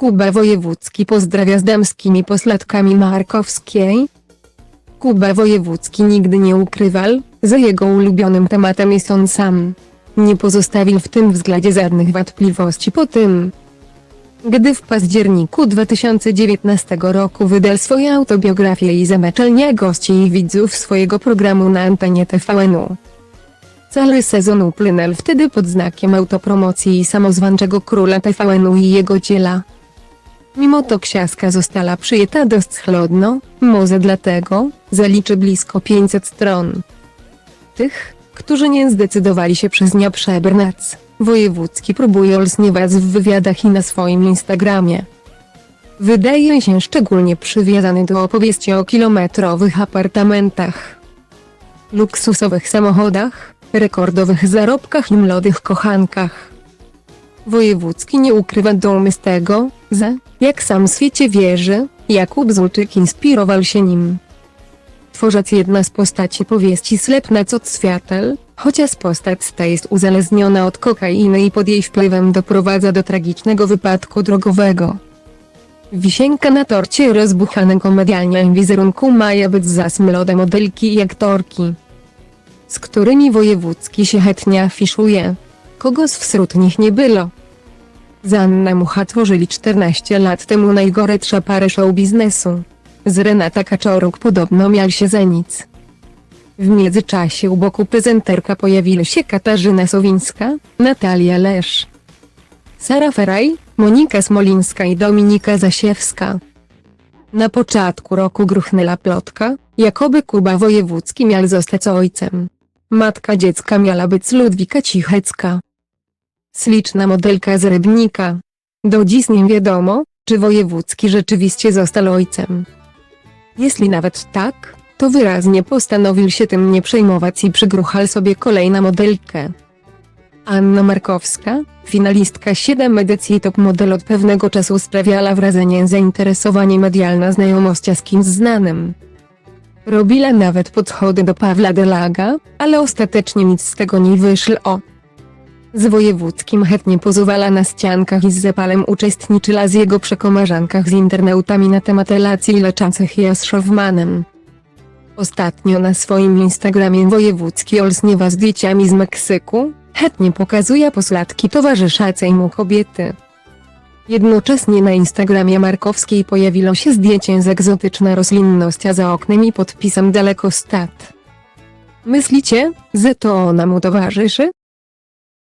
Kuba Wojewódzki pozdrawia z damskimi poslatkami Markowskiej. Kuba Wojewódzki nigdy nie ukrywał, że jego ulubionym tematem jest on sam. Nie pozostawił w tym względzie żadnych wątpliwości po tym, gdy w październiku 2019 roku wydał swoją autobiografię i zameczalnia gości i widzów swojego programu na antenie TVN-u. Cały sezon upłynął wtedy pod znakiem autopromocji i samozwańczego króla TVN-u i jego dziela. Mimo to książka została przyjęta dość chlodno, może dlatego, zaliczy blisko 500 stron. Tych, którzy nie zdecydowali się przez nią przebrnąć, wojewódzki próbuje olsniewać w wywiadach i na swoim Instagramie. Wydaje się szczególnie przywiązany do opowieści o kilometrowych apartamentach, luksusowych samochodach, rekordowych zarobkach i młodych kochankach. Wojewódzki nie ukrywa dumy z tego, że, jak sam świecie wierzy, Jakub Zulczyk inspirował się nim. Tworząc jedna z postaci powieści Slepnec od świateł, chociaż postać ta jest uzależniona od kokainy i pod jej wpływem doprowadza do tragicznego wypadku drogowego. Wisienka na torcie rozbuchanego medialnie wizerunku maja być zas młode modelki i aktorki, z którymi wojewódzki się chętnie afiszuje. Kogo z wśród nich nie było? Zanna Mucha tworzyli 14 lat temu najgorsza parę show biznesu. Z Renata Kaczoruk podobno miał się za nic. W międzyczasie u boku prezenterka pojawili się Katarzyna Sowińska, Natalia Lesz, Sara Feraj, Monika Smolińska i Dominika Zasiewska. Na początku roku gruchnęła plotka, jakoby Kuba Wojewódzki miał zostać ojcem. Matka dziecka miała być Ludwika Cichecka. Śliczna modelka z Rybnika. Do dziś nie wiadomo, czy Wojewódzki rzeczywiście został ojcem. Jeśli nawet tak, to wyraźnie postanowił się tym nie przejmować i przygruchał sobie kolejną modelkę. Anna Markowska, finalistka 7 edycji Top Model od pewnego czasu sprawiała wrażenie zainteresowanie medialne znajomości z kimś znanym. Robiła nawet podchody do Pawła Delaga, ale ostatecznie nic z tego nie wyszło. Z wojewódzkim chętnie pozowala na ściankach i z zapalem uczestniczyła z jego przekomarzankach z internautami na temat relacji leczących i z Szowmanem. Ostatnio na swoim Instagramie wojewódzki olsniewa zdjęciami z Meksyku, chętnie pokazuje poslatki towarzyszącej mu kobiety. Jednocześnie na Instagramie Markowskiej pojawiło się zdjęcie z egzotyczna roślinność a za oknem i podpisem daleko stat. Myślicie, że to ona mu towarzyszy?